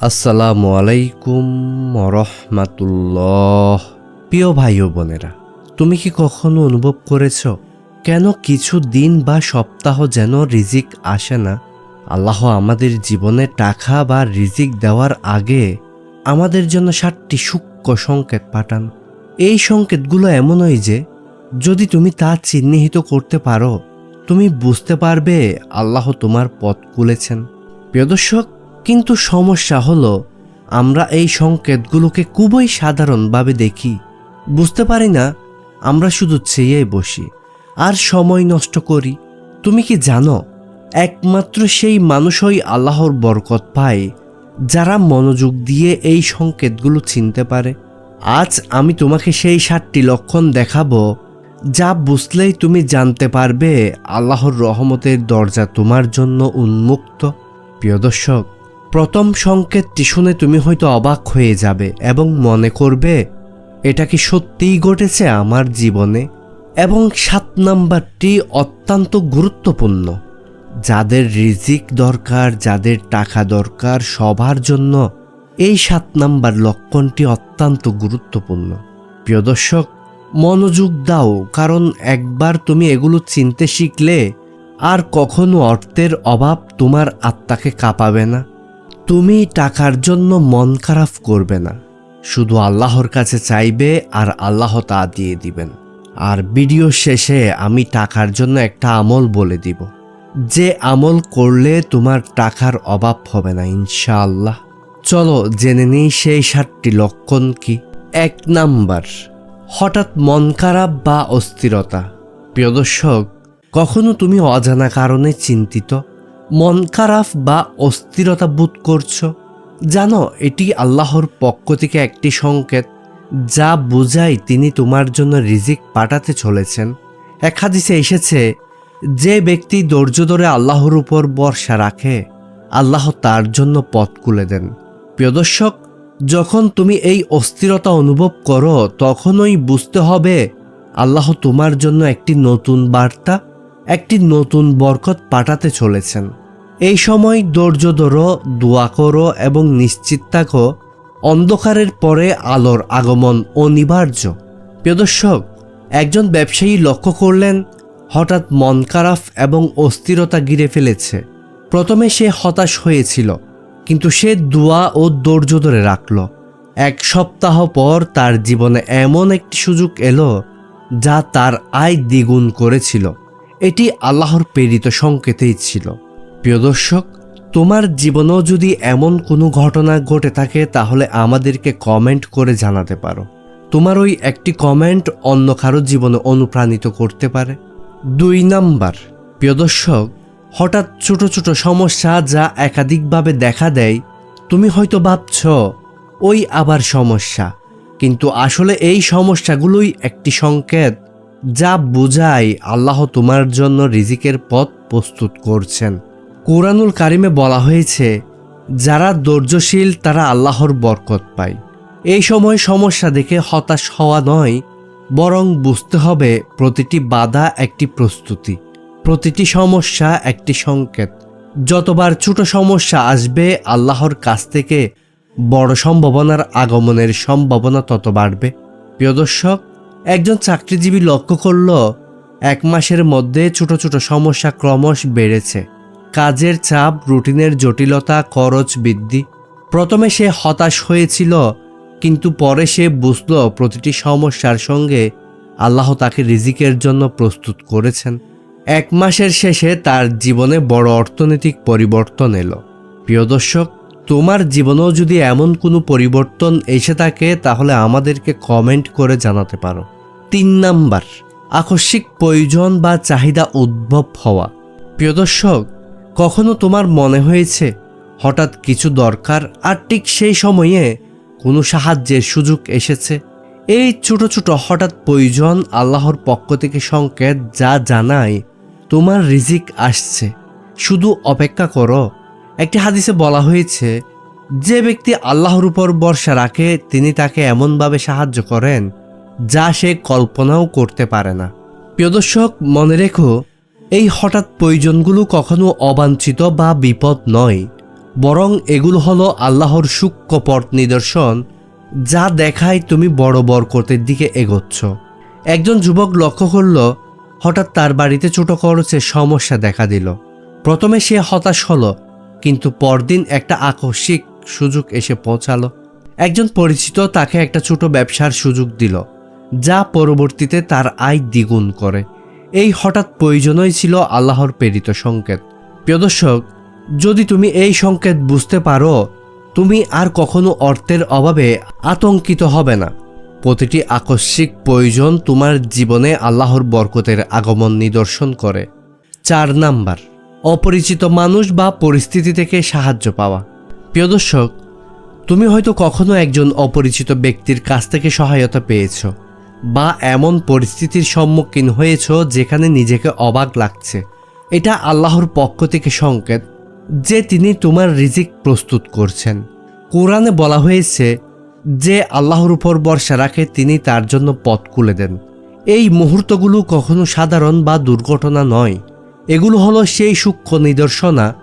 আসসালামু আলাইকুম রহমাতুল্লাহ প্রিয় ভাই ও বোনেরা, তুমি কি কখনো অনুভব করেছ কেন কিছু দিন বা সপ্তাহ যেন রিজিক আসে না? আল্লাহ আমাদের জীবনে টাকা বা রিজিক দেওয়ার আগে আমাদের জন্য সাতটি সূক্ষ্ম সংকেত পাঠান। এই সংকেতগুলো এমনই যে, যদি তুমি তা চিহ্নিত করতে পারো তুমি বুঝতে পারবে আল্লাহ তোমার পথ খুলেছেন। প্রিয় দর্শক, কিন্তু সমস্যা হলো, আমরা এই সংকেতগুলোকে খুবই সাধারণভাবে দেখি। বুঝতে পারি না, আমরা শুধু চেয়ে বসি, আর সময় নষ্ট করি। তুমি কি জানো, একমাত্র সেই মানুষই আল্লাহর বরকত পায়, যারা মনোযোগ দিয়ে এই সংকেতগুলো চিনতে পারে। আজ আমি তোমাকে সেই সাতটি লক্ষণ দেখাবো যা বুঝলেই তুমি জানতে পারবে, আল্লাহর রহমতের দরজা তোমার জন্য উন্মুক্ত। প্রিয় দর্শক, প্রথম সংকেতটি শুনে তুমি হয়তো অবাক হয়ে যাবে এবং মনে করবে, এটা কি সত্যিই ঘটেছে আমার জীবনে? এবং সাত নাম্বারটি অত্যন্ত গুরুত্বপূর্ণ। যাদের রিজিক দরকার, যাদের টাকা দরকার, সবার জন্য এই সাত নাম্বার লক্ষণটি অত্যন্ত গুরুত্বপূর্ণ। প্রিয় দর্শক মনোযোগ দাও, কারণ একবার তুমি এগুলো চিনতে শিখলে আর কখনো অর্থের অভাব তোমার আত্মাকে কাঁপাবে না। তুমি টাকার জন্য মন খারাপ করবে না। শুধু আল্লাহর কাছে চাইবে আর আল্লাহ তা দিয়ে দিবেন। আর ভিডিও শেষে আমি টাকার জন্য একটা আমল বলে দিব। যে আমল করলে তোমার টাকার অভাব হবে না, ইনশাআল্লাহ। চলো জেনে নিই সেই সাতটি লক্ষণ কি। এক নাম্বার হঠাৎ মন খারাপ বা অস্থিরতা? প্রিয় দর্শক, কখনো তুমি অজানা কারণে চিন্তিত, মন খারাপ বা অস্থিরতা বোধ করছ? জানো, এটি আল্লাহর পক্ষ থেকে একটি সংকেত, যা বোঝায় তিনি তোমার জন্য রিজিক পাঠাতে চলেছেন। এক হাদিসে এসেছে, যে ব্যক্তি ধৈর্য ধরে আল্লাহর উপর ভরসা রাখে, আল্লাহ তার জন্য পথ খুলে দেন। প্রিয় দর্শক যখন তুমি এই অস্থিরতা অনুভব করো, তখনই বুঝতে হবে আল্লাহ তোমার জন্য একটি নতুন বার্তা, একটি নতুন বরকত পাঠাতে চলেছেন। এই সময় ধৈর্য ধরো, দোয়া করো এবং নিশ্চিত থাকো, অন্ধকারের পরে আলোর আগমন অনিবার্য। প্রিয় দর্শক, একজন ব্যবসায়ী লক্ষ্য করলেন, হঠাৎ মন খারাপ এবং অস্থিরতা গিরে ফেলেছে। প্রথমে সে হতাশ হয়েছিল। কিন্তু সে দোয়া ও ধৈর্য ধরে রাখল। এক সপ্তাহ পর তার জীবনে এমন একটি সুযোগ এলো যা তার আয় দ্বিগুণ করেছিল। এটি আল্লাহর প্রেরিত সংকেতেই ছিল। প্রিয় দর্শক, তোমার জীবনেও যদি এমন কোনো ঘটনা ঘটে থাকে, তাহলে আমাদেরকে কমেন্ট করে জানাতে পারো। তোমার ওই একটি কমেন্ট অন্য কারও জীবনে অনুপ্রাণিত করতে পারে। দুই নাম্বার, প্রিয় দর্শক হঠাৎ ছোট ছোট সমস্যা যা একাধিকভাবে দেখা দেয়, তুমি হয়তো ভাবছ, ওই আবার সমস্যা। কিন্তু আসলে এই সমস্যাগুলোই একটি সংকেত যা বোঝায় আল্লাহ তোমার জন্য রিজিকের পথ প্রস্তুত করছেন। কোরআনুল কারিমে বলা হয়েছে, যারা ধৈর্যশীল, তারা আল্লাহর বরকত পায়। এই সময় সমস্যা দেখে হতাশ হওয়া নয়, বরং বুঝতে হবে প্রতিটি বাধা একটি প্রস্তুতি। প্রতিটি সমস্যা একটি সংকেত। যতবার ছোট সমস্যা আসবে, আল্লাহর কাছ থেকে বড় সম্ভাবনার আগমনের সম্ভাবনা তত বাড়বে। প্রিয় দর্শক, একজন চাকরিজীবী লক্ষ্য করল, এক মাসের মধ্যে ছোট ছোট সমস্যা ক্রমশ বেড়েছে। কাজের চাপ, রুটিনের জটিলতা, খরচ বৃদ্ধি। প্রথমে সে হতাশ হয়েছিল, কিন্তু পরে সে বুঝল, প্রতিটি সমস্যার সঙ্গে আল্লাহ তাকে রিজিকের জন্য প্রস্তুত করেছেন। এক মাসের শেষে তার জীবনে বড় অর্থনৈতিক পরিবর্তন এলো। প্রিয় দর্শক, তোমার জীবনেও যদি এমন কোনো পরিবর্তন এসে থাকে, তাহলে আমাদেরকে কমেন্ট করে জানাতে পারো। তিন নাম্বার, আকস্মিক প্রয়োজন বা চাহিদা উদ্ভব হওয়া। প্রিয় দর্শক, কখনো তোমার মনে হয়েছে, হঠাৎ কিছু দরকার আর ঠিক সেই সময়ে কোনো সাহায্যের সুযোগ এসেছে? এই ছোট ছোট হঠাৎ প্রয়োজন আল্লাহর পক্ষ থেকে সংকেত যা জানায় তোমার রিজিক আসছে। শুধু অপেক্ষা করো। একটি হাদিসে বলা হয়েছে, যে ব্যক্তি আল্লাহর উপর ভরসা রাখে, তিনি তাকে এমনভাবে সাহায্য করেন, যা সে কল্পনাও করতে পারে না। প্রিয় দর্শক, মনে রেখো, এই হঠাৎ প্রয়োজনগুলো কখনো অবাঞ্ছিত বা বিপদ নয়, বরং এগুলো হলো আল্লাহর সূক্ষ্ম পথ নিদর্শন, যা দেখায় তুমি বড় বরকতের দিকে এগোচ্ছ। একজন যুবক লক্ষ্য করল হঠাৎ তার বাড়িতে ছোট খরচে সমস্যা দেখা দিল। প্রথমে সে হতাশ হলো, কিন্তু পরদিন একটা আকস্মিক সুযোগ এসে পৌঁছালো। একজন পরিচিত তাকে একটা ছোট ব্যবসার সুযোগ দিল, যা পরবর্তীতে তার আয় দ্বিগুণ করে। এই হঠাৎ প্রয়োজনই ছিল আল্লাহর প্রেরিত সংকেত। প্রিয় দর্শক, যদি তুমি এই সংকেত বুঝতে পারো, তুমি আর কখনো অর্থের অভাবে আতঙ্কিত হবে না। প্রতিটি আকস্মিক প্রয়োজন তোমার জীবনে আল্লাহর বরকতের আগমন নিদর্শন করে। চার নাম্বার, অপরিচিত মানুষ বা পরিস্থিতি থেকে সাহায্য পাওয়া। প্রিয় দর্শক, তুমি হয়তো কখনো একজন অপরিচিত ব্যক্তির কাছ থেকে সহায়তা পেয়েছ বা এমন পরিস্থিতির সম্মুখীন হয়েছ যেখানে নিজেকে অবাক লাগছে। এটা আল্লাহর পক্ষ থেকে সংকেত যে তিনি তোমার রিজিক প্রস্তুত করছেন। কোরআনে বলা হয়েছে যে আল্লাহর উপর ভরসা রাখে, তিনি তার জন্য পথ খুলে দেন। এই মুহূর্তগুলো কখনো সাধারণ বা দুর্ঘটনা নয়। এগুলো হলো সেই সূক্ষ্ম নিদর্শনা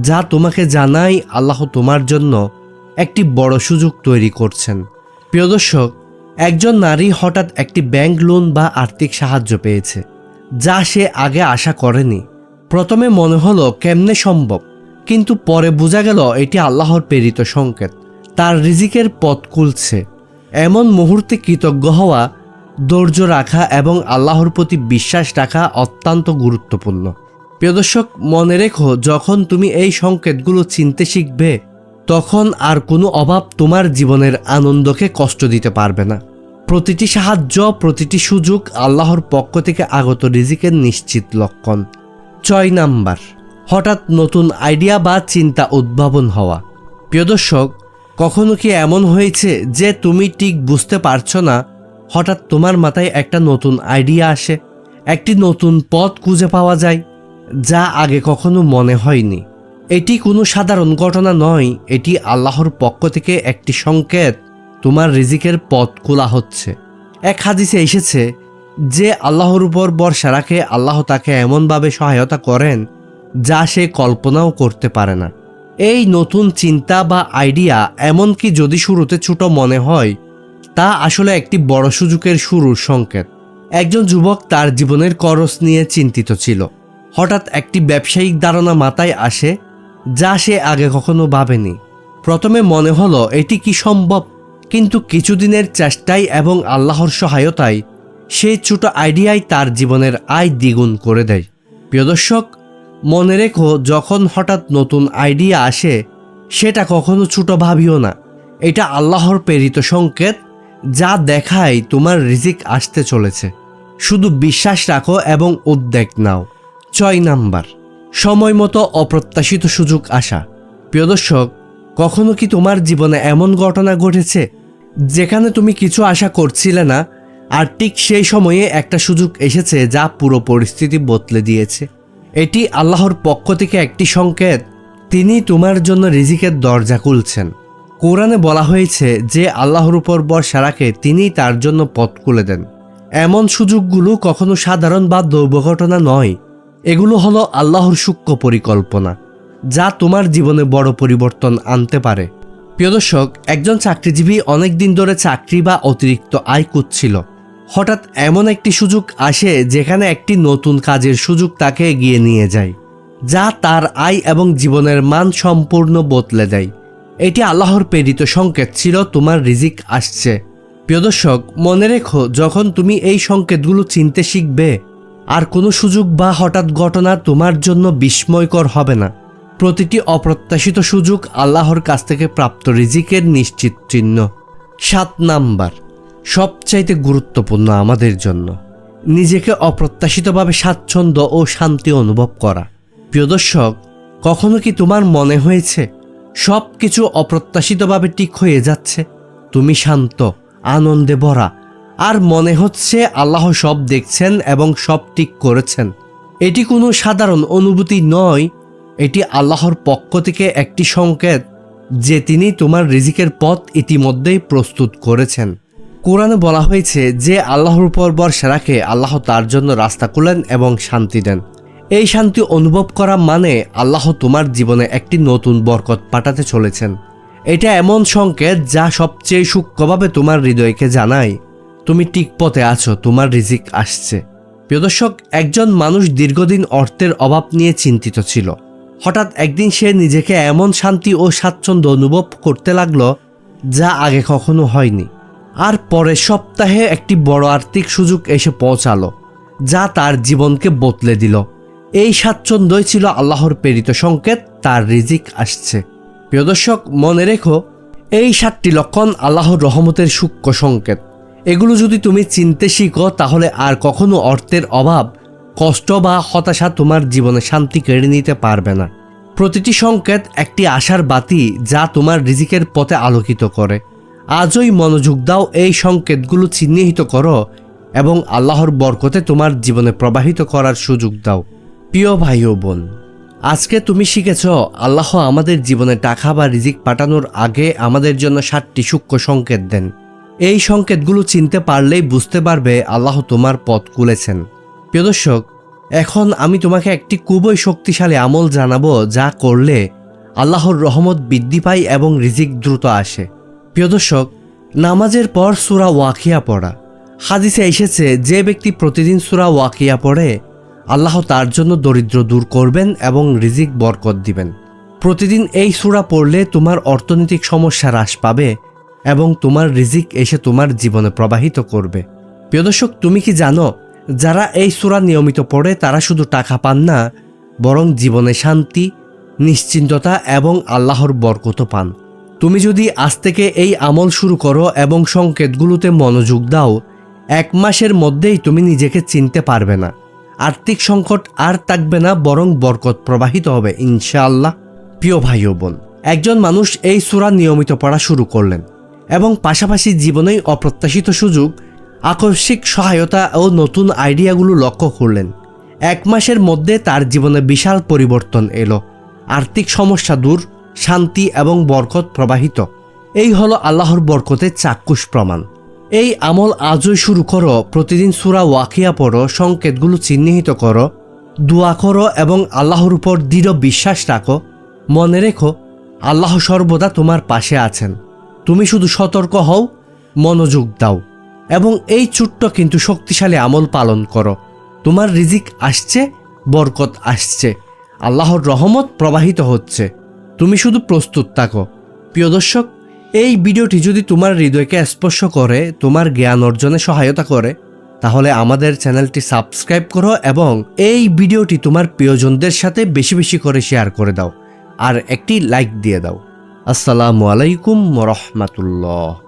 যা তোমাকে জানাই আল্লাহ তোমার জন্য একটি বড় সুযোগ তৈরি করছেন। প্রিয় দর্শক, একজন নারী হঠাৎ একটি ব্যাংক লোন বা আর্থিক সাহায্য পেয়েছে, যা সে আগে আশা করেনি। প্রথমে মনে হলো, কেমনে সম্ভব? কিন্তু পরে বোঝা গেল, এটি আল্লাহর প্রেরিত সংকেত। তার রিজিকের পথ খুলছে। এমন মুহূর্তে কৃতজ্ঞ হওয়া, ধৈর্য রাখা এবং আল্লাহর প্রতি বিশ্বাস রাখা অত্যন্ত গুরুত্বপূর্ণ। প্রিয় দর্শক, মনে রেখো, যখন তুমি এই সংকেতগুলো চিনতে শিখবে, তখন আর কোনো অভাব তোমার জীবনের আনন্দকে কষ্ট দিতে পারবে না। প্রতিটি সাহায্য, প্রতিটি সুযোগ আল্লাহর পক্ষ থেকে আগত রিজিকের নিশ্চিত লক্ষণ। ছয় নাম্বার, হঠাৎ নতুন আইডিয়া বা চিন্তা উদ্ভাবন হওয়া। প্রিয় দর্শক কখনো কি এমন হয়েছে যে তুমি ঠিক বুঝতে পারছ না? হঠাৎ তোমার মাথায় একটা নতুন আইডিয়া আসে, একটি নতুন পথ খুঁজে পাওয়া যায়, যা আগে কখনো মনে হয়নি। এটি কোনো সাধারণ ঘটনা নয়, এটি আল্লাহর পক্ষ থেকে একটি সংকেত। তোমার রিজিকের পথ খোলা হচ্ছে। এক হাদিসে এসেছে যে আল্লাহর উপর বর্ষা রাখে, আল্লাহ তাকে এমনভাবে সহায়তা করেন যা সে কল্পনাও করতে পারে না। এই নতুন চিন্তা বা আইডিয়া এমনকি যদি শুরুতে ছোট মনে হয়, তা আসলে একটি বড় সুযোগের শুরুর সংকেত। একজন যুবক তার জীবনের করস নিয়ে চিন্তিত ছিল। হঠাৎ একটি ব্যবসায়িক ধারণা মাথায় আসে, যা সে আগে কখনো ভাবেনি। প্রথমে মনে হলো, এটি কি সম্ভব? কিন্তু কিছুদিনের চেষ্টায় এবং আল্লাহর সহায়তায় সেই ছোট আইডিয়াই তার জীবনের আয় দ্বিগুণ করে দেয়। প্রিয় দর্শক মনে রেখো, যখন হঠাৎ নতুন আইডিয়া আসে, সেটা কখনো ছোট ভাবিও না। এটা আল্লাহর প্রেরিত সংকেত, যা দেখায় তোমার রিজিক আসতে চলেছে। শুধু বিশ্বাস রাখো এবং উদ্বেগ নাও। ছয় নাম্বার, সময় মতো অপ্রত্যাশিত সুযোগ আসা। প্রিয় দর্শক, কখনো কি তোমার জীবনে এমন ঘটনা ঘটেছে, যেখানে তুমি কিছু আশা করছিলে না, আর ঠিক সেই সময়ে একটা সুযোগ এসেছে যা পুরো পরিস্থিতি বদলে দিয়েছে? এটি আল্লাহর পক্ষ থেকে একটি সংকেত। তিনি তোমার জন্য রিজিকের দরজা খুলছেন। কোরআনে বলা হয়েছে যে আল্লাহর উপর রাখে তিনিই তার জন্য পথ খুলে দেন। এমন সুযোগগুলো কখনো সাধারণ বা দুর্ঘটনা নয়। এগুলো হলো আল্লাহর সূক্ষ্ম পরিকল্পনা, যা তোমার জীবনে বড় পরিবর্তন আনতে পারে। প্রিয় দর্শক, একজন চাকরিজীবী অনেক দিন ধরে চাকরি বা অতিরিক্ত আয় করছিল হঠাৎ এমন একটি সুযোগ আসে যেখানে একটি নতুন কাজের সুযোগ তাকে এগিয়ে নিয়ে যায়, যা তার আয় এবং জীবনের মান সম্পূর্ণ বদলে দেয়। এটি আল্লাহর প্রেরিত সংকেত ছিল, তোমার রিজিক আসছে। প্রিয় দর্শক, মনে রেখো, যখন তুমি এই সংকেতগুলো চিনতে শিখবে, আর কোনো সুযোগ বা হঠাৎ ঘটনা তোমার জন্য বিস্ময়কর হবে না। প্রতিটি অপ্রত্যাশিত সুযোগ আল্লাহর কাছ থেকে প্রাপ্ত রিজিকের নিশ্চিত চিহ্ন। সাত নাম্বার। সবচাইতে গুরুত্বপূর্ণ আমাদের জন্য। নিজেকে অপ্রত্যাশিতভাবে স্বাচ্ছন্দ্য ও শান্তি অনুভব করা। প্রিয় দর্শক, কখনো কি তোমার মনে হয়েছে সব কিছু অপ্রত্যাশিতভাবে ঠিক হয়ে যাচ্ছে? তুমি শান্ত, আনন্দে ভরা, আর মনে হচ্ছে আল্লাহ সব দেখছেন এবং সব ঠিক করেছেন। এটি কোনো সাধারণ অনুভূতি নয়, এটি আল্লাহর পক্ষ থেকে একটি সংকেত, যে তিনি তোমার রিজিকের পথ ইতিমধ্যেই প্রস্তুত করেছেন। কোরআনে বলা হয়েছে যে আল্লাহর উপর ভরসা রাখে, আল্লাহ তার জন্য রাস্তা খুলেন এবং শান্তি দেন। এই শান্তি অনুভব করা মানে আল্লাহ তোমার জীবনে একটি নতুন বরকত পাঠাতে চলেছেন। এটা এমন সংকেত যা সবচেয়ে সূক্ষ্মভাবে তোমার হৃদয়কে জানায়। তুমি ঠিক পথে আছো, তোমার রিজিক আসছে। প্রিয় দর্শক, একজন মানুষ দীর্ঘদিন অর্থের অভাব নিয়ে চিন্তিত ছিল। হঠাৎ একদিন সে নিজেকে এমন শান্তি ও স্বাচ্ছন্দ্য অনুভব করতে লাগল যা আগে কখনো হয়নি। আর পরের সপ্তাহে একটি বড় আর্থিক সুযোগ এসে পৌঁছালো, যা তার জীবনকে বদলে দিল। এই স্বাচ্ছন্দ্যই ছিল আল্লাহর প্রেরিত সংকেত, তার রিজিক আসছে। প্রিয় দর্শক, মনে রেখো, এই সাতটি লক্ষণ আল্লাহর রহমতের সূক্ষ্ম সংকেত। এগুলো যদি তুমি চিনতে শিখো, তাহলে আর কখনো অর্থের অভাব, কষ্ট বা হতাশা তোমার জীবনে শান্তি কেড়ে নিতে পারবে না। প্রতিটি সংকেত একটি আশার বাতি, যা তোমার রিজিকের পথে আলোকিত করে। আজই মনোযোগ দাও এই সংকেতগুলো চিহ্নিত করো এবং আল্লাহর বরকতে তোমার জীবনে প্রবাহিত করার সুযোগ দাও। প্রিয় ভাই ও বোন, আজকে তুমি শিখেছ আল্লাহ আমাদের জীবনে টাকা বা রিজিক পাঠানোর আগে আমাদের জন্য সাতটি সূক্ষ্ম সংকেত দেন। এই সংকেতগুলো চিনতে পারলেই বুঝতে পারবে আল্লাহ তোমার পথ খুলেছেন। প্রিয় দর্শক, এখন আমি তোমাকে একটি খুবই শক্তিশালী আমল জানাব যা করলে আল্লাহর রহমত বৃদ্ধি পায় এবং রিজিক দ্রুত আসে। প্রিয় দর্শক, নামাজের পর সুরা ওয়াকিয়া পড়া। হাদিসে এসেছে, যে ব্যক্তি প্রতিদিন সুরা ওয়াকিয়া পড়ে, আল্লাহ তার জন্য দরিদ্র দূর করবেন এবং রিজিক বরকত দিবেন। প্রতিদিন এই সুরা পড়লে তোমার অর্থনৈতিক সমস্যা হ্রাস পাবে এবং তোমার রিজিক এসে তোমার জীবনে প্রবাহিত করবে। প্রিয় দর্শক, তুমি কি জানো, যারা এই সুরা নিয়মিত পড়ে, তারা শুধু টাকা পান না, বরং জীবনে শান্তি, নিশ্চিন্ততা এবং আল্লাহর বরকত পান। তুমি যদি আজ থেকে এই আমল শুরু করো এবং সংকেতগুলোতে মনোযোগ দাও, এক মাসের মধ্যেই তুমি নিজেকে চিনতে পারবে না। আর্থিক সংকট আর থাকবে না, বরং বরকত প্রবাহিত হবে, ইনশাআল্লাহ। প্রিয় ভাই ও বোন, একজন মানুষ এই সুরা নিয়মিত পড়া শুরু করলেন এবং পাশাপাশি জীবনেই অপ্রত্যাশিত সুযোগ, আকস্মিক সহায়তা ও নতুন আইডিয়াগুলো লক্ষ্য করলেন। এক মাসের মধ্যে তার জীবনে বিশাল পরিবর্তন এলো। আর্থিক সমস্যা দূর শান্তি এবং বরকত প্রবাহিত। এই হলো আল্লাহর বরকতের চাক্ষুষ প্রমাণ। এই আমল আজই শুরু করো, প্রতিদিন সুরা ওয়াকিয়া পড়ো, সংকেতগুলো চিহ্নিত করো, দোয়া করো এবং আল্লাহর উপর দৃঢ় বিশ্বাস রাখো। মনে রেখো, আল্লাহ সর্বদা তোমার পাশে আছেন। তুমি শুধু সতর্ক হও, মনোযোগ দাও এবং এই ছোট্ট কিন্তু শক্তিশালী আমল পালন করো। তোমার রিজিক আসছে, বরকত আসছে, আল্লাহর রহমত প্রবাহিত হচ্ছে। তুমি শুধু প্রস্তুত থাকো। প্রিয় দর্শক, এই ভিডিওটি যদি তোমার হৃদয়কে স্পর্শ করে, তোমার জ্ঞান অর্জনে সহায়তা করে, তাহলে আমাদের চ্যানেলটি সাবস্ক্রাইব করো এবং এই ভিডিওটি তোমার প্রিয়জনদের সাথে বেশি বেশি করে শেয়ার করে দাও। আর একটি লাইক দিয়ে দাও। আসসালামু আলাইকুম রহমাতুল্লাহ।